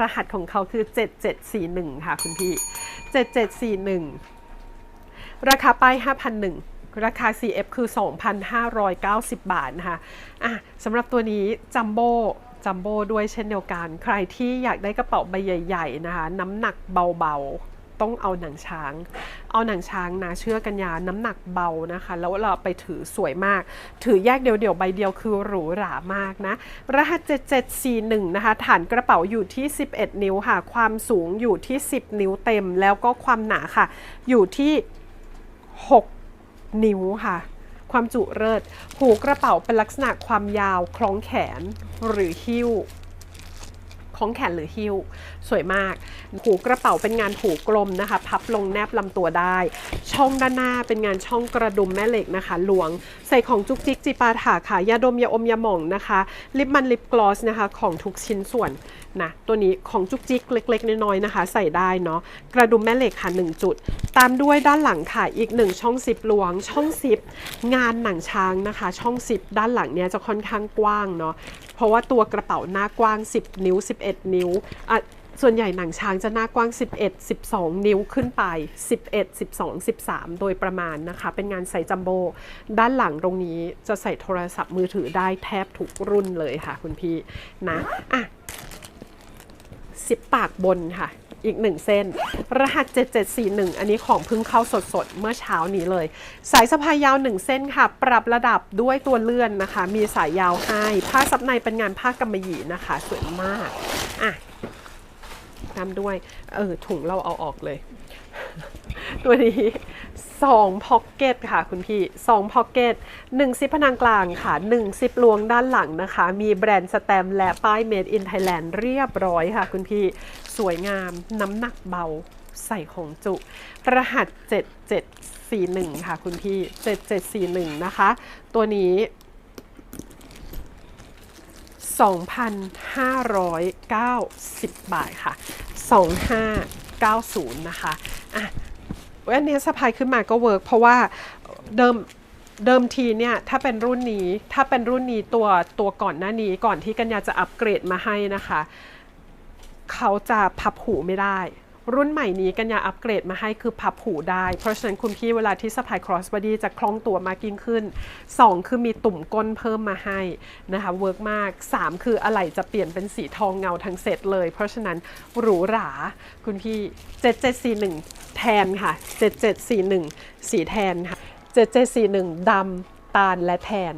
รหัสของเขาคือ 7741 ค่ะคุณพี่ 7741 ราคาป้าย 5,001 ราคา CF คือ 2,590 บาทนะคะอะสำหรับตัวนี้จัมโบ้จัมโบ้ด้วยเช่นเดียวกัน ใครที่อยากได้กระเป๋าใบใหญ่ ๆ นะคะ น้ำหนักเบาๆ ต้องเอาหนังช้าง เอาหนังช้างนะเชื่อกันยาน้ำหนักเบานะคะ แล้วเราไปถือสวยมาก ถือแยกเดี่ยวๆใบเดียวคือหรูหรามากนะ รหัส 7741 นะคะ ฐานกระเป๋าอยู่ที่ 11 นิ้วค่ะ ความสูงอยู่ที่ 10 นิ้วเต็ม แล้วก็ความหนาค่ะ อยู่ที่ 6 นิ้วค่ะความจุเลิศหูกระเป๋าเป็นลักษณะความยาวคล้องแขนหรือหิ้ว ของแขนหรือหิ้ว สวยมาก หูกระเป๋าเป็นงานหูกลมนะคะ พับลงแนบลำตัวได้ ช่องด้านหน้าเป็นงานช่องกระดุมแม่เหล็กนะคะ หลวง ใส่ของจุกจิกจิปาถาค่ะยาดมยาอมยาหม่องนะคะ ลิปมันลิปกลอสนะคะ ของทุกชิ้นส่วนนะตัวนี้ของจุกจิกเล็กๆ น้อยๆนะคะ ใส่ได้เนาะกระดุมแม่เหล็กค่ะ 1 จุด ตามด้วยด้านหลังค่ะอีก 1 ช่องซิปหลวง ช่องซิปงานหนังช้างนะคะ ช่องซิปด้านหลังเนี่ยจะค่อนข้างกว้างเนาะเพราะว่าตัวกระเป๋าหน้ากว้าง 10 นิ้ว 11นิ้วอะส่วนใหญ่หนังช้างจะหน้ากว้าง 11 12 นิ้วขึ้นไป 11 12 13 โดยประมาณนะคะ เป็นงานใส่จัมโบ้ด้านหลังตรงนี้จะใส่โทรศัพท์มือถือได้แทบทุกรุ่นเลยค่ะคุณพี่นะอะสิบปากบนค่ะ อีกหนึ่งเส้น รหัส 7741 อันนี้ของเพิ่งเข้าสดๆ เมื่อเช้านี้เลย สายสะพายยาว 1 เส้นค่ะ ปรับระดับด้วยตัวเลื่อนนะคะ มีสายยาวให้ ผ้าซับในเป็นงานผ้ากำมะหยี่นะคะ สวยมาก อะตามด้วย เออถุงเราเอาออกเลย ตัวนี้ 2พ็อกเก็ตค่ะคุณพี่2พ็อกเก็ต1ซิปพนังกลางค่ะ 1 ซิปลวงด้านหลังนะคะ มีแบรนด์สแตมและป้าย Made in Thailand เรียบร้อยค่ะคุณพี่สวยงามน้ำหนักเบาใส่ของจุ รหัส 7741 ค่ะคุณพี่ 7741 นะคะ ตัวนี้ 2,590 บาทค่ะ 2590 นะคะอะ อันนี้สะพายขึ้นมาก็เวิร์กเพราะว่าเดิมเดิมทีเนี่ยถ้าเป็นรุ่นนี้ถ้าเป็นรุ่นนี้ตัวตัวก่อนหน้านี้ก่อนที่กัญญาจะอัปเกรดมาให้นะคะ เขาจะพับหูไม่ได้ รุ่นใหม่นี้กัญญาอัปเกรดมาให้คือพับหูได้ เพราะฉะนั้นคุณพี่เวลาที่สะพาย cross body จะคล่องตัวมากยิ่งขึ้น 2 คือมีตุ่มก้นเพิ่มมาให้นะคะเวิร์กมาก 3 คืออะไหล่จะเปลี่ยนเป็นสีทองเงาทั้งเซตเลย เพราะฉะนั้นหรูหราคุณพี่ 7741 แทนค่ะ 7741 สีแทนค่ะ 7741ดำตาลและแทน